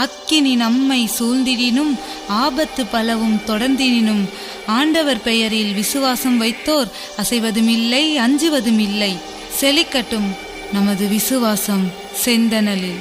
அக்கினி நம்மை சூழ்ந்திடினும் ஆபத்து பலவும் தொடர்ந்திடினும். ஆண்டவர் பெயரில் விசுவாசம் வைத்தோர் அசைவதுமில்லை அஞ்சுவதுமில்லை. செழிக்கட்டும் நமது விசுவாசம் செந்தனலில்.